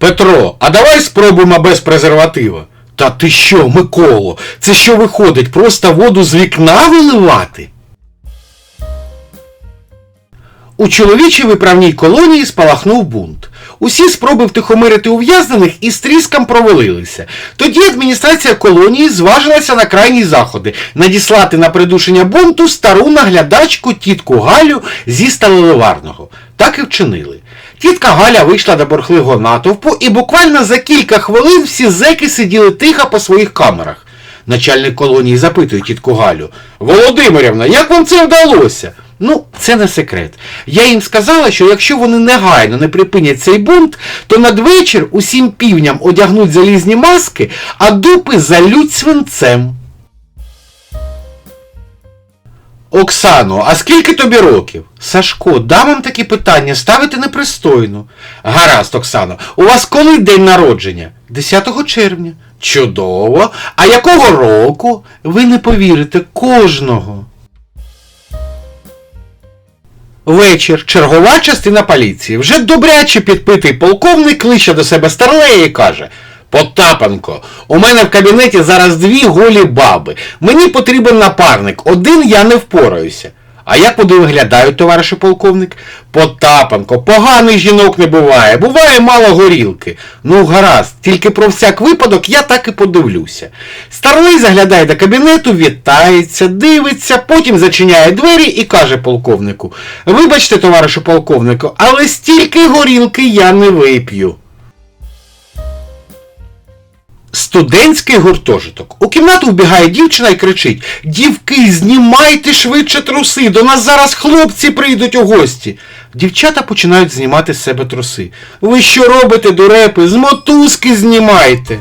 Петро, а давай спробуємо без презерватива. Та ти що, Миколо, це що виходить, просто воду з вікна виливати? У чоловічій виправній колонії спалахнув бунт. Усі спроби втихомирити ув'язнених із тріском провалилися. Тоді адміністрація колонії зважилася на крайні заходи надіслати на придушення бунту стару наглядачку тітку Галю зі сталеливарного. Так і вчинили. Тітка Галя вийшла до борхливого натовпу, і буквально за кілька хвилин всі зеки сиділи тихо по своїх камерах. Начальник колонії запитує тітку Галю: Володимирівна, як вам це вдалося? Ну, це не секрет. Я їм сказала, що якщо вони негайно не припинять цей бунт, то надвечір усім півням одягнуть залізні маски, а дупи залють свинцем. Оксано, а скільки тобі років? Сашко, дам вам такі питання ставити непристойно. Гаразд, Оксано, у вас коли день народження? 10 червня. Чудово. А якого року? Ви не повірите кожного. Вечір. Чергова частина поліції. Вже добряче підпитий полковник кличе до себе старлея і каже. Потапенко, у мене в кабінеті зараз дві голі баби. Мені потрібен напарник. Один я не впораюся. А як вони виглядають, товаришу полковник? Потапенко, поганих жінок не буває, буває мало горілки. Ну, гаразд, тільки про всяк випадок я так і подивлюся. Старлей заглядає до кабінету, вітається, дивиться, потім зачиняє двері і каже полковнику: Вибачте, товаришу полковнику, але стільки горілки я не вип'ю. Студентський гуртожиток. У кімнату вбігає дівчина і кричить: Дівки, знімайте швидше труси, до нас зараз хлопці прийдуть у гості. Дівчата починають знімати з себе труси. Ви що робите, дурепи? З мотузки знімайте.